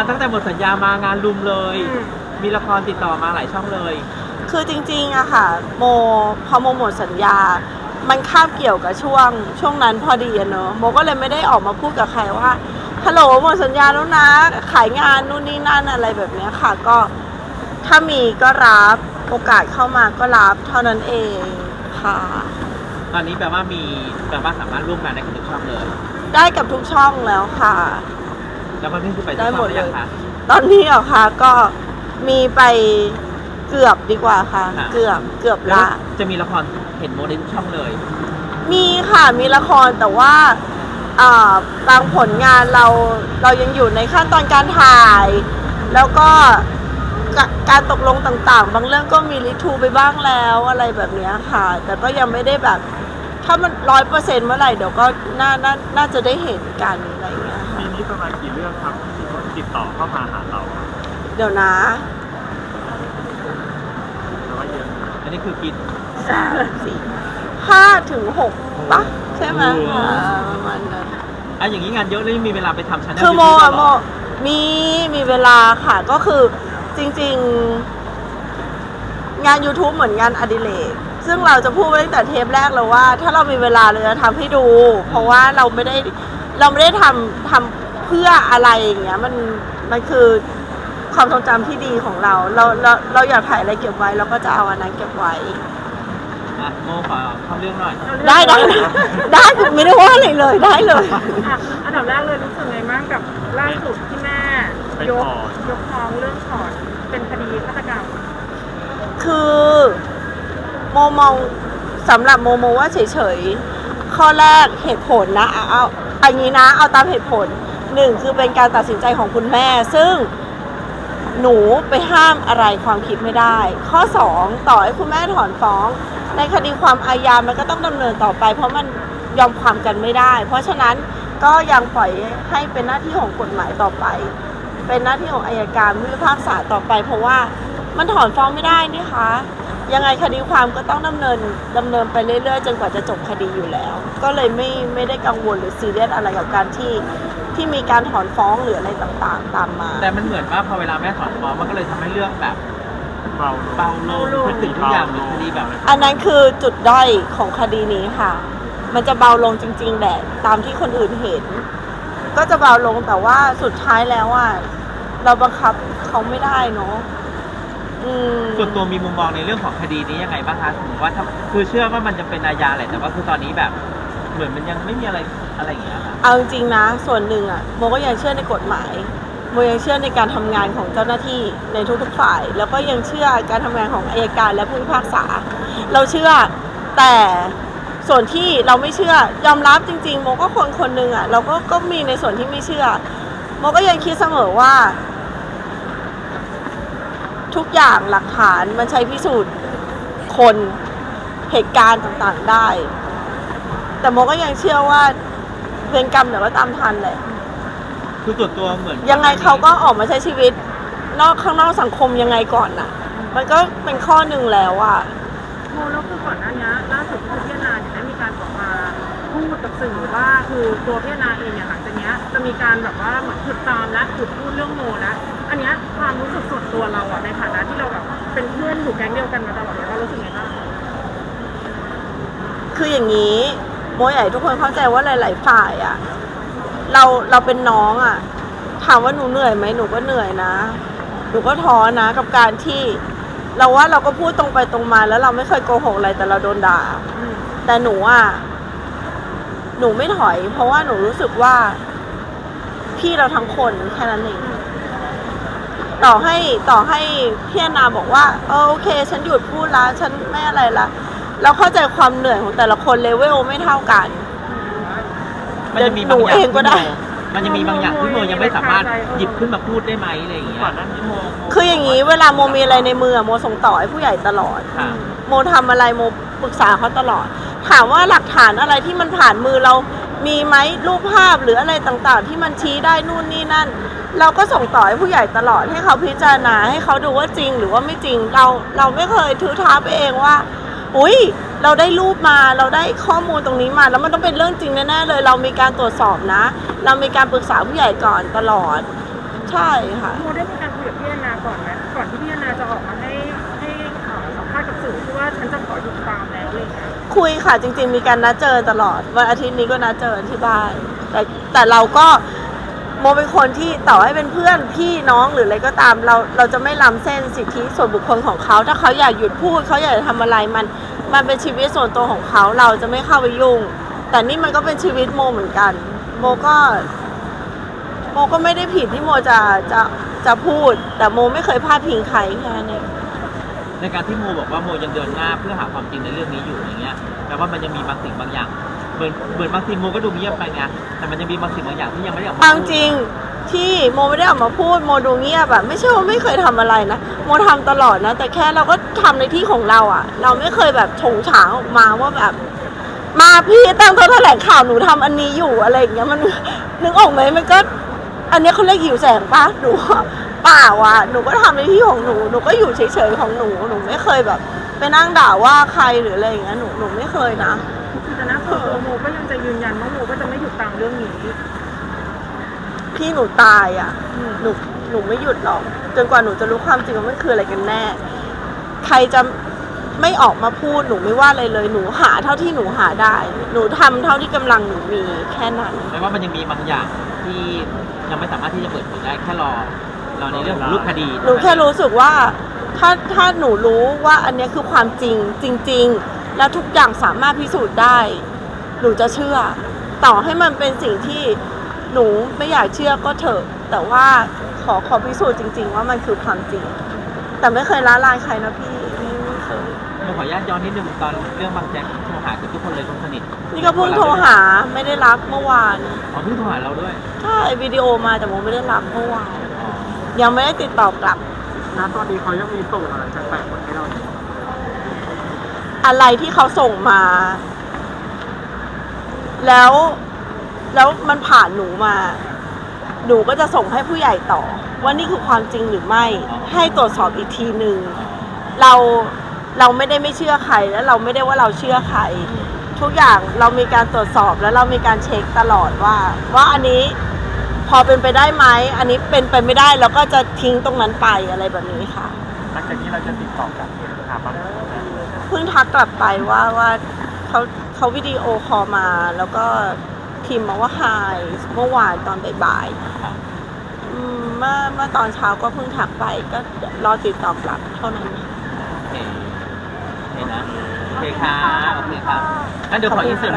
านตั้งแต่หมดสัญญามางานลุมเลย อืม มีละครติดต่อมาหลายช่องเลย คือจริงๆอะค่ะ โมพอโมหมดสัญญา มันคาบเกี่ยวกับช่วงช่วงนั้นพอดีอะเนอะโมก็เลยไม่ได้ออกมาพูดกับใครว่าฮัลโหลหมดสัญญาแล้วนะขายงานนู่นนี่นั่นอะไรแบบเนี้ยค่ะ ก็ถ้ามีก็รับโอกาสเข้ามาก็รับเท่านั้นเองค่ะ ตอนนี้แปลว่ามีแปลว่าสามารถร่วมงานได้กับทุกช่องเลย ได้กับทุกช่องแล้วค่ะ แล้วมันไม่คือไปทุกได้ช่องหมดหรือยังเลยคะตอนนี้เหรอคะก็มีไปเกือบดีกว่าค่ะ ค่ะ เกือบเกือบแล้วละ จะมีละครเห็นโมในทุกช่องเลย มีค่ะมีละครแต่ว่าอ่าบางผลงานเราเรายังอยู่ในขั้นตอนการถ่าย แล้วก็กะการตกลงต่างๆ บางเรื่องก็มีริทูไปบ้างแล้วอะไรแบบเนี้ยค่ะ แต่ก็ยังไม่ได้แบบ ถ้ามันร้อยเปอร์เซ็นต์เมื่อไหร่เดี๋ยวก็น่าน่าน่าจะได้เห็นกัน ปีนี้ประมาณกี่เรื่องครับที่เขาติดต่อเข้ามาหาเราเดี๋ยวนะ แต่ว่าเยอะอันนี้คือกิน สามสี่ห้าถึงหกปะใช่ไหมโอ้โห อ่าประมาณนั้นอะอย่างนี้งานเยอะเลยมีเวลาไปทำชาแนลคือโม YouTube อะเหโมรอมีมีเวลาค่ะก็คือจริง ๆ งาน YouTube เหมือนงานอดิเรกซึ่งเราจะพูดไว้ตั้งแต่เทปแรกแล้วว่า ถ้าเรามีเวลาเราจะทำให้ดู เพราะว่าเราไม่ได้ เราไม่ได้ทำทำเพื่ออะไรอย่างเงี้ยมันมันคือความทรงจำที่ดีของเรา เราเราเราอยากถ่ายอะไรเก็บไว้เราก็จะเอาอันนั้นเก็บไว้ อะโมขอเข้าเรื่องหน่อย ได้ได้ได้ไม่ได้ว่าอะไรเลยได้เลย อะอันดับแรกเลยรู้สึกไงบ้างกับล่าสุดที่แม่ยกยกฟ้องเรื่องถอนเป็นคดีฆาตกรรมคือโมมองสำหรับโมโมว่าเฉยๆ ข้อแรกเหตุผลนะเอาเอาอันนี้นะ เอาตามเหตุผลหนึ่งคือเป็นการตัดสินใจของคุณแม่ ซึ่งหนูไปห้ามอะไรความคิดไม่ได้ ข้อสองต่อให้คุณแม่ถอนฟ้อง ในคดีความอาญามันก็ต้องดำเนินต่อไป เพราะมันยอมความกันไม่ได้ เพราะฉะนั้นก็ยังปล่อยให้เป็นหน้าที่ของกฎหมายต่อไป เป็นหน้าที่ของอายการผู้พิพากษาต่อไป เพราะว่ามันถอนฟ้องไม่ได้นี่คะ ยังไงคดีความก็ต้องดำเนินดำเนินไปเรื่อยๆจนกว่าจะจบคดีอยู่แล้ว ก็เลยไม่ไม่ได้กังวลหรือซีเรียสอะไรกับการที่ที่มีการถอนฟ้องหรืออะไรต่างๆ ตามมา แต่มันเหมือนว่าพอเวลาแม่ถอนฟ้องมันก็เลยทำให้เรื่องแบบเบาเบาลงทุกสิ่งทุกอย่างเหมือนคดีแบบอันนั้นคือจุดด้อยของคดีนี้ค่ะ มันจะเบาลงจริง ๆแหละตามที่คนอื่นเห็น ก็จะเบาลงแต่ว่าสุดท้ายแล้วอะเราบังคับเขาไม่ได้เนาะ อืมส่วนตัวมีมุมมองในเรื่องของคดีนี้ยังไงบ้างคะผมว่าถ้าคือเชื่อว่ามันจะเป็นอาญาแหละแต่ว่าคือตอนนี้แบบ เหมือนมันยังไม่มีอะไรอะไรอย่างเงี้ยค่ะเอาจริงๆนะ ส่วนหนึ่งอะโมก็ยังเชื่อในกฎหมายโมยังเชื่อในการทำงานของเจ้าหน้าที่ในทุกๆฝ่าย แล้วก็ยังเชื่อการทำงานของอายการและผู้พิพากษา เราเชื่อแต่ส่วนที่เราไม่เชื่อยอมรับจริง ๆ โมก็คนคนหนึ่งอะเราก็ก็มีในส่วนที่ไม่เชื่อ โมก็ยังคิดเสมอว่า ทุกอย่างหลักฐานมันใช้พิสูจน์คนเหตุการณ์ต่างๆได้ แต่โมก็ยังเชื่อว่าเวรกรรมเดี๋ยวก็ตามทันแหละคือส่วนตัวเหมือนยังไงเขาก็ออกมาใช้ชีวิต นอกข้างนอกสังคมยังไงก่อนน่ะ มันก็เป็นข้อหนึ่งแล้วอะโมแล้วคือก่อนหน้านี้ล่าสุดคือพี่นาเนี่ยได้มีการออกมาพูดกับสื่อว่าคือตัวพี่นาเองเนี่ยหลังจากเนี้ยจะมีการแบบว่าเหมือนหยุดตามและหยุดพูดเรื่องโมแล้ว อันเนี้ยความรู้สึกส่วนตัวเราอะในฐานะที่เราแบบเป็นเพื่อนอยู่แก๊งเดียวกันมาตลอดเนี่ยเรารู้สึกไงบ้างคืออย่างนี้โมยให้ทุกคนเข้าใจว่าหลาย ๆ ฝ่ายอะเราเราเป็นน้องอะถามว่าหนูเหนื่อยไหมหนูก็เหนื่อยนะหนูก็ท้อนะกับการที่เราว่าเราก็พูดตรงไปตรงมา แล้วเราไม่เคยโกหกอะไรแต่เราโดนด่า อืมแต่หนูอะหนูไม่ถอย เพราะว่าหนูรู้สึกว่า พี่เราทั้งคนแค่นั้นเอง ต่อให้ต่อให้พี่แอนนาบอกว่าเออโอเค ฉันหยุดพูดละฉันไม่อะไรละเราเข้าใจความเหนื่อยของแต่ละคนเลเวลไม่เท่ากัน มันจะมีบางอย่างหนูเองก็ได้ที่โมมันจะมีบางอย่างที่โมยังไม่สามารถหยิบขึ้นมาพูดได้ไหมอะไรอย่างเงี้ยก่อนหน้านี้โมคืออย่างนี้เวลาโมมีอะไรในมืออะโมส่งต่อให้ผู้ใหญ่ตลอดค่ะโมทำอะไรโมปรึกษาเขาตลอด ถามว่าหลักฐานอะไรที่มันผ่านมือเรามีไหมรูปภาพหรืออะไรต่างๆ ที่มันชี้ได้นู่นนี่นั่น เราก็ส่งต่อให้ผู้ใหญ่ตลอดให้เขาพิจารณาให้เขาดูว่าจริงหรือว่าไม่จริงเราเราไม่เคยถือท้าไปเองว่า อุ้ยเราได้รูปมาเราได้ข้อมูลตรงนี้มา แล้วมันต้องเป็นเรื่องจริงแน่ๆเลย เรามีการตรวจสอบนะ เรามีการปรึกษาผู้ใหญ่ก่อนตลอด ใช่ค่ะโมได้มีการคุยกับพี่แอนนาก่อนไหมก่อนที่พี่แอนนาจะออกมาให้ให้เอ่อสัมภาษณ์กับสื่อที่ว่าฉันจะขอหยุดตามแล้วอะไรอย่างเงี้ยคุยค่ะจริง ๆ มีการนัดเจอตลอดวันอาทิตย์นี้ก็นัดเจอที่บ้านแต่แต่เราก็ โมเป็นคนที่ต่อให้เป็นเพื่อนพี่น้องหรืออะไรก็ตามเราเราจะไม่ล้ำเส้นสิทธิส่วนบุคคลของเขา ถ้าเขาอยากหยุดพูดเขาอยากจะทำอะไรมัน มันเป็นชีวิตส่วนตัวของเขาเราจะไม่เข้าไปยุ่ง แต่นี่มันก็เป็นชีวิตโมเหมือนกัน โมก็โมก็ไม่ได้ผิดที่โมจะจะจะพูด แต่โมไม่เคยพลาดพิงใครแค่นั้นในการที่โมบอกว่าโมยังเดินหน้าเพื่อหาความจริงในเรื่องนี้อยู่อย่างเงี้ยแปลว่ามันยังมีบางสิ่งบางอย่าง เหมือนเหมือนบางทีโมก็ดูเงียบไปไงแต่มันยังมีบางสิ่งบางอย่างที่ยังไม่ได้ออกมาเอาจริงที่โมไม่ได้ออกมาพูดโมดูเงียบอะไม่ใช่ว่าไม่เคยทำอะไรนะโมทำตลอดนะ แต่แค่เราก็ทำในที่ของเราอะเราไม่เคยแบบฉงฉางออกมาว่าแบบ มาพี่ตั้งโต๊ะแถลงข่าวหนูทำอันนี้อยู่อะไรอย่างเงี้ยมันนึกออกไหมมันก็ อันนี้เขาเรียกหิวแสงปะหนูว่าเปล่าอะหนูก็ทำในที่ของหนูหนูก็อยู่เฉยๆของหนูหนูไม่เคยแบบ ไปนั่งด่าว่าใครหรืออะไรอย่างเงี้ยหนูหนูไม่เคยนะ ยังจะยืนยันว่าโมก็จะไม่หยุดตามเรื่องนี้พี่หนูตายอะหนูหนูไม่หยุดหรอกจนกว่าหนูจะรู้ความจริงว่ามันคืออะไรกันแน่ ใครจะไม่ออกมาพูดหนูไม่ว่าอะไรเลยหนูหาเท่าที่หนูหาได้ หนูทำเท่าที่กำลังหนูมีแค่นั้น แปลว่ามันยังมีบางอย่างที่ยังไม่สามารถที่จะเปิดเผยได้แค่รอรอในเรื่องของรูปคดีหนูแค่รู้สึกว่าถ้าถ้าหนูรู้ว่าอันเนี้ยคือความจริงจริง ๆ แล้วทุกอย่างสามารถพิสูจน์ได้ หนูจะเชื่อ ต่อให้มันเป็นสิ่งที่หนูไม่อยากเชื่อก็เถอะ แต่ว่าขอขอพิสูจน์จริง ๆ ว่ามันคือความจริง แต่ไม่เคยละลายใครนะพี่ไม่ไม่เคยหนูขออนุญาตย้อนนิดนึงตอนเรื่องบางแจ็คโทรหากับทุกคนเลยคนสนิทนี่ก็เพิ่งโทรหาไม่ได้รับเมื่อวานอ๋อเพิ่งโทรหาเราด้วยใช่วิดีโอมาแต่โมไม่ได้รับเมื่อวานอ๋อยังไม่ได้ติดต่อกลับณตอนนี้เขายังมีส่งอะไรแปลกๆมาให้เราอยู่อะไรที่เขาส่งมา แล้วแล้วมันผ่านหนูมา หนูก็จะส่งให้ผู้ใหญ่ต่อ ว่านี่คือความจริงหรือไม่ ให้ตรวจสอบอีกทีหนึ่งอ๋อเราเราไม่ได้ไม่เชื่อใคร แล้วเราไม่ได้ว่าเราเชื่อใคร ทุกอย่างเรามีการตรวจสอบแล้วเรามีการเช็คตลอดว่า ว่าอันนี้พอเป็นไปได้ไหมอันนี้เป็นไปไม่ได้เราก็จะทิ้งตรงนั้นไปอะไรแบบนี้ค่ะ หลังจากนี้เราจะติดต่อกลับหาบ้างไหมเพิ่งทักกลับไปว่าว่าเขา เขาวิดีโอคอลมา แล้วก็พิมพ์มาว่า hi เมื่อวานตอนบ่ายครับๆอืมเมื่อเมื่อตอนเช้าก็เพิ่งทักไป ก็รอติดต่อกลับเท่านั้น โอเคโอเคนะ โอเคครับ โอเคครับงั้นเดี๋ยวขออินเสิร์ต